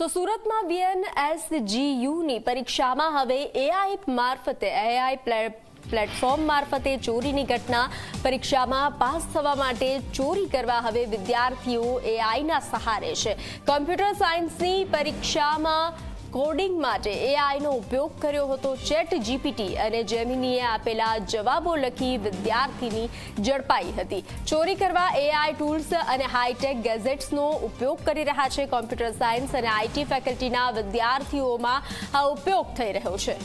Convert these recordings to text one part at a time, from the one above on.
તો સુરતમાં વીએનએસજીયુની પરીક્ષામાં હવે એઆઈ મારફતે એઆઈ પ્લેટફોર્મ મારફતે ચોરીની ઘટના પરીક્ષામાં પાસ થવા માટે ચોરી કરવા હવે વિદ્યાર્થીઓ એઆઈના સહારે છે. કોમ્પ્યુટર સાયન્સની પરીક્ષામાં કોડિંગ માટે એઆઈનો ઉપયોગ કર્યો હતો ચેટ જીપીટી અને જેમિનીએ આપેલા જવાબો લખી વિદ્યાર્થીની ઝડપાઈ હતી. ચોરી કરવા એઆઈ ટૂલ્સ અને હાઈટેક ગેઝેટ્સનો ઉપયોગ કરી રહ્યા છે. કોમ્પ્યુટર સાયન્સ અને આઈટી ફેકલ્ટીના વિદ્યાર્થીઓમાં આ ઉપયોગ થઈ રહ્યો છે.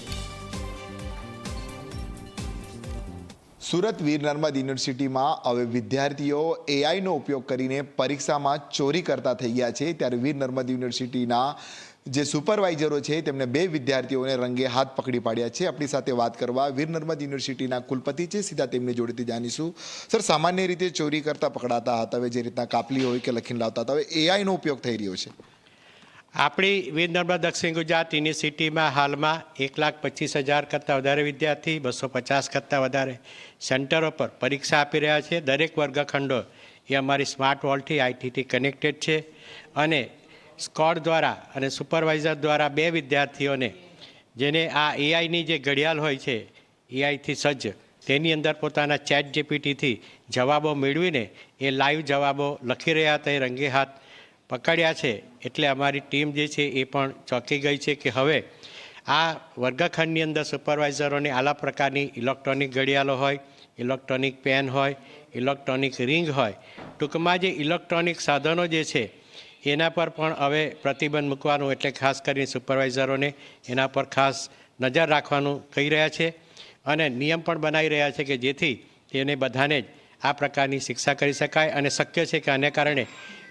સુરત વીર નર્મદ યુનિવર્સિટીમાં હવે વિદ્યાર્થીઓ એઆઈનો ઉપયોગ કરીને પરીક્ષામાં ચોરી કરતા થઈ ગયા છે. ત્યારે વીર નર્મદ યુનિવર્સિટીના જે સુપરવાઇઝરો છે તેમણે બે વિદ્યાર્થીઓને રંગે હાથ પકડી પાડ્યા છે. આપણી સાથે વાત કરવા વીર નર્મદ યુનિવર્સિટીના કુલપતિ છે. સીધા તેમની જોડેથી જાણીશું. સર, સામાન્ય રીતે ચોરી કરતા પકડાતા હતા. હવે જે રીતના કાપલી હોય કે લખીને લાવતા હતા, હવે એઆઈનો ઉપયોગ થઈ રહ્યો છે. આપણી વીર નર્મદા દક્ષિણ ગુજરાત યુનિવર્સિટીમાં હાલમાં એક લાખ પચીસ હજાર કરતાં વધારે વિદ્યાર્થી, બસો પચાસ કરતાં વધારે સેન્ટરો પર પરીક્ષા આપી રહ્યા છે. દરેક વર્ગખંડો એ અમારી સ્માર્ટ વોલથી આઈટીથી કનેક્ટેડ છે અને સ્કોડ દ્વારા અને સુપરવાઇઝર દ્વારા બે વિદ્યાર્થીઓને જેને આ એઆઈની જે ઘડિયાળ હોય છે, એઆઈથી સજ્જ, તેની અંદર પોતાના ચેટ જીપીટીથી જવાબો મેળવીને એ લાઈવ જવાબો લખી રહ્યા હતા. એ રંગે હાથ પકડ્યા છે એટલે અમારી ટીમ જે છે એ પણ ચોંકી ગઈ છે કે હવે આ વર્ગખંડની અંદર સુપરવાઇઝરોને આલા પ્રકારની ઇલેક્ટ્રોનિક ઘડિયાળો હોય ઇલેક્ટ્રોનિક પેન હોય ઇલેક્ટ્રોનિક રિંગ હોય, ટૂંકમાં જે ઇલેક્ટ્રોનિક સાધનો જે છે એના પર પણ હવે પ્રતિબંધ મૂકવાનું એટલે ખાસ કરીને સુપરવાઇઝરોને એના પર ખાસ નજર રાખવાનું કહી રહ્યા છે અને નિયમ પણ બનાવી રહ્યા છે કે જેથી તેને બધાને જ આ પ્રકારની શિક્ષા કરી શકાય અને શક્ય છે કે આને કારણે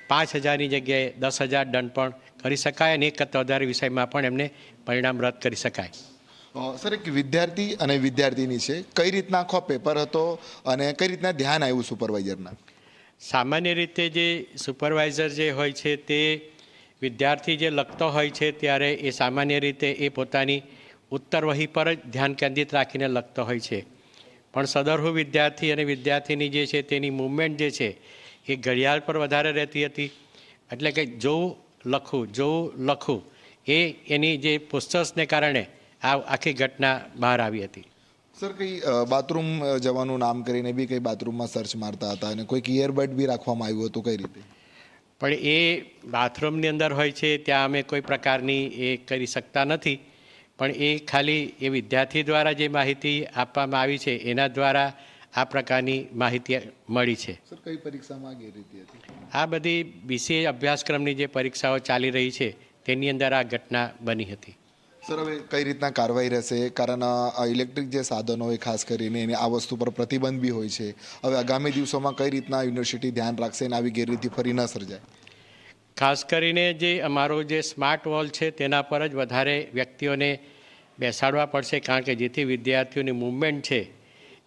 પાંચ હજારની જગ્યાએ દસ હજાર દંડ પણ કરી શકાય અને એક કરતાં વધારે વિષયમાં પણ એમને પરિણામ રદ કરી શકાય. સર એક વિદ્યાર્થી અને વિદ્યાર્થીની છે. કઈ રીતના આખો પેપર હતો અને કઈ રીતના ધ્યાન આવ્યું સુપરવાઇઝરના? સામાન્ય રીતે જે સુપરવાઇઝર જે હોય છે તે વિદ્યાર્થી જે લખતો હોય છે ત્યારે એ સામાન્ય રીતે એ પોતાની ઉત્તરવહી પર જ ધ્યાન કેન્દ્રિત રાખીને લખતો હોય છે. પણ સદરહુ વિદ્યાર્થી અને વિદ્યાર્થીની જે છે તેની મૂવમેન્ટ જે છે એ ઘડિયાળ પર વધારે રહેતી હતી. એટલે કે જોવું લખવું જોવું લખવું એ એની જે પુસ્તસને કારણે આ આખી ઘટના બહાર આવી હતી. સર કંઈ બાથરૂમ જવાનું નામ કરીને બી કંઈ બાથરૂમમાં સર્ચ મારતા હતા અને કોઈક ઇયરબડ બી રાખવામાં આવ્યું હતું કઈ રીતે? પણ એ બાથરૂમની અંદર હોય છે ત્યાં અમે કોઈ પ્રકારની એ કરી શકતા નથી. પણ એ ખાલી એ વિદ્યાર્થી દ્વારા જે માહિતી આપવામાં આવી છે એના દ્વારા આ પ્રકારની માહિતી મળી છે. સર કઈ પરીક્ષામાં ગેરરીતિ હતી? આ બધી બીસીએ અભ્યાસક્રમની જે પરીક્ષાઓ ચાલી રહી છે તેની અંદર આ ઘટના બની હતી. સર હવે કઈ રીતના કાર્યવાહી રહેશે? કારણ ઇલેક્ટ્રિક જે સાધનો હોય ખાસ કરીને એને આ વસ્તુ પર પ્રતિબંધ બી હોય છે. હવે આગામી દિવસોમાં કઈ રીતના યુનિવર્સિટી ધ્યાન રાખશે અને આવી ગેરરીતિ ફરી ન સર્જાય? ખાસ કરીને જે અમારો જે સ્માર્ટ વોલ છે તેના પર જ વધારે વ્યક્તિઓને બેસાડવા પડશે કારણ કે જેથી વિદ્યાર્થીઓની મૂવમેન્ટ છે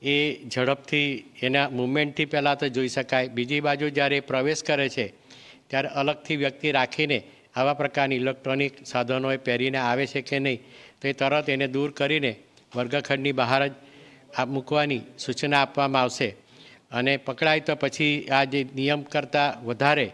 એ ઝડપથી એના મૂવમેન્ટથી પહેલાં તો જોઈ શકાય. બીજી બાજુ જ્યારે પ્રવેશ કરે છે, ત્યારે અલગથી વ્યક્તિ રાખીને આવા પ્રકારની ઇલેક્ટ્રોનિક સાધનો એ પહેરીને આવે છે કે નહીં, તો એ તરત એને દૂર કરીને વર્ગખંડની બહાર જ મૂકવાની સૂચના આપવામાં આવશે. અને પકડાય તો પછી આ જે નિયમ કરતાં વધારે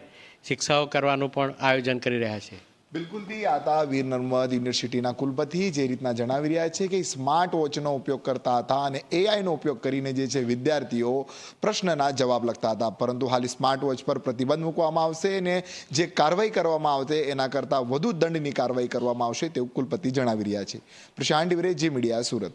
શિક્ષાઓ કરવાનું પણ આયોજન કરી રહ્યા છે. બિલકુલથી આ હતા વીર નર્મદ યુનિવર્સિટીના કુલપતિ જે રીતના જણાવી રહ્યા છે કે સ્માર્ટ વોચનો ઉપયોગ કરતા હતા અને એઆઈનો ઉપયોગ કરીને જે છે વિદ્યાર્થીઓ પ્રશ્નના જવાબ લખતા હતા. પરંતુ હાલ સ્માર્ટ વોચ પર પ્રતિબંધ મૂકવામાં આવશે અને જે કાર્યવાહી કરવામાં આવશે એના કરતાં વધુ દંડની કાર્યવાહી કરવામાં આવશે તેવું કુલપતિ જણાવી રહ્યા છે. Prashant Divare G media, Surat.